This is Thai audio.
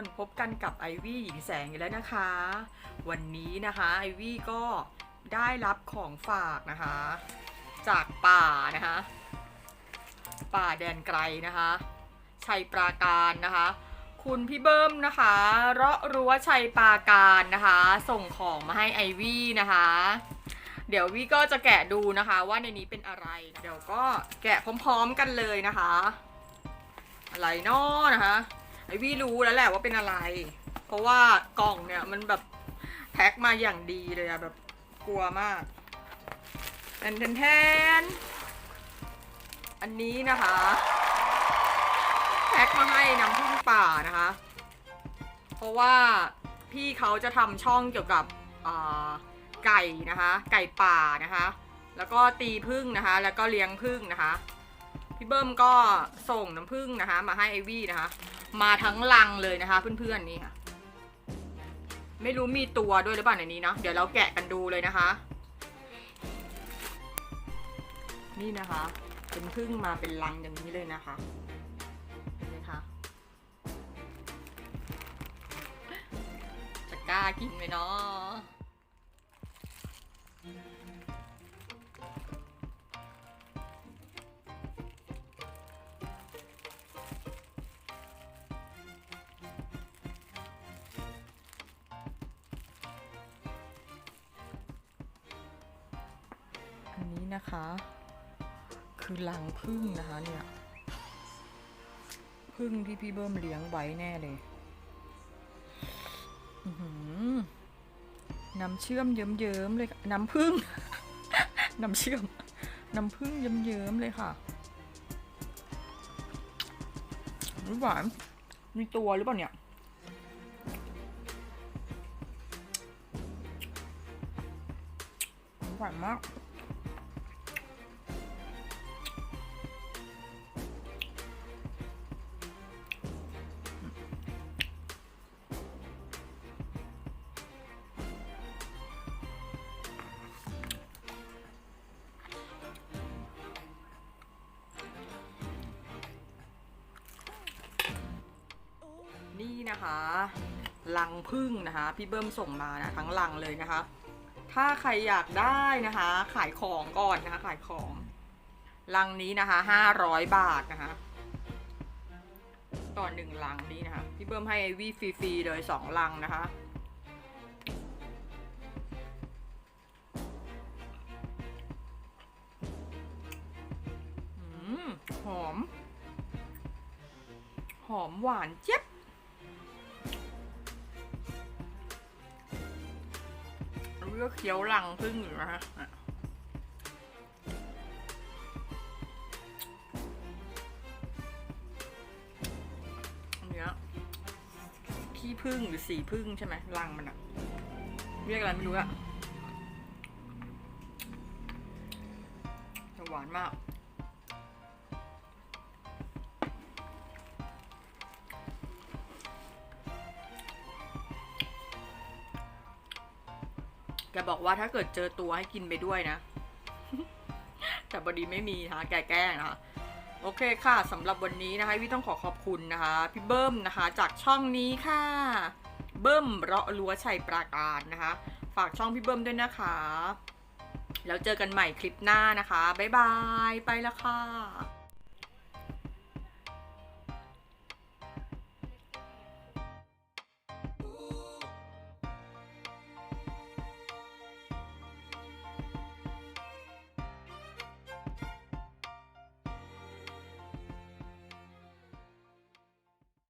น พบกันกับไอวี่หญิงแสงอีกแล้วนะคะ วันนี้นะคะไอวี่ก็ได้รับของฝากนะคะ จากป่านะคะ ป่าแดนไกลนะคะชัยปราการนะคะ คุณพี่เบิ้มนะคะเราะรั้วชัยปราการนะคะ ส่งของมาให้ไอวี่นะคะ เดี๋ยววี่ก็จะแกะดูนะคะ ว่าในนี้เป็นอะไร เดี๋ยวก็แกะพร้อมๆกันเลยนะคะ อะไรนอนะคะ ไอวี่รู้แล้วแหละว่าเป็นอะไร เพราะว่ากล่องเนี่ยมันแบบแพ็คมาอย่างดีเลยอะแบบกลัวมากแทนแทนแทนอันนี้นะคะ แพ็คมาให้น้ำพึ่งป่านะคะ เพราะว่าพี่เขาจะทำช่องเกี่ยวกับไก่นะคะ ไก่ป่านะคะ แล้วก็ตีพึ่งนะคะ แล้วก็เลี้ยงพึ่งนะคะ พี่เบิ้มก็ส่งน้ำผึ้งนะคะ มาให้ไอวี่นะคะ มาทั้งลังเลยนะคะ เพื่อนๆนี่ค่ะ ไม่รู้มีตัวด้วยหรือเปล่าในนี้เนาะเดี๋ยวเราแกะกันดูเลยนะคะ นี่นะคะ เป็นพึ่งมาเป็นลังอย่างนี้เลยนะคะเห็นไหมคะจะกล้ากินไหมเนาะ นะคะ คือรังพึ่งนะคะเนี่ยพึ่งที่พี่เบิ้มเลี้ยงไว้แน่เลยน้ำเชื่อมเยิ้มๆเลยค่ะน้ำพึ่งน้ำเชื่อมน้ำพึ่งเยิ้มๆเลยค่ะหวานมีตัวหรือเปล่าเนี่ยหวานมาก นี่นะคะลังพึ่งนะคะ พี่เบิ้มส่งมานะทั้งลังเลยนะคะ ถ้าใครอยากได้นะคะ ขายของก่อนนะคะขายของลังนี้นะคะห้าร้อยบาทนะคะ ต่อหนึ่งลังนี้นะคะ พี่เบิ้มให้ไอวี่ฟรีๆเลยสองลังนะคะหอม หอมหวานเจี๊ยบ ก็เคี้ยวลังพึ่งอยู่นะฮะเนี้ยขี้พึ่งหรือสีพึ่งใช่ไหมรังมันอะเรียกอะไรไม่รู้อะแต่หวานมาก แกบอกว่าถ้าเกิดเจอตัวให้กินไปด้วยนะ แต่พอดีไม่มีนะคะแกแกล้งนะคะโอเคค่ะสำหรับวันนี้นะคะวิต้องขอขอบคุณนะคะ พี่เบิ้มนะคะ จากช่องนี้ค่ะ เบิ้มเราะรั้วชัยปราการนะคะ ฝากช่องพี่เบิ้มด้วยนะคะ แล้วเจอกันใหม่คลิปหน้านะคะ บ๊ายบาย ไปล้วค่ะ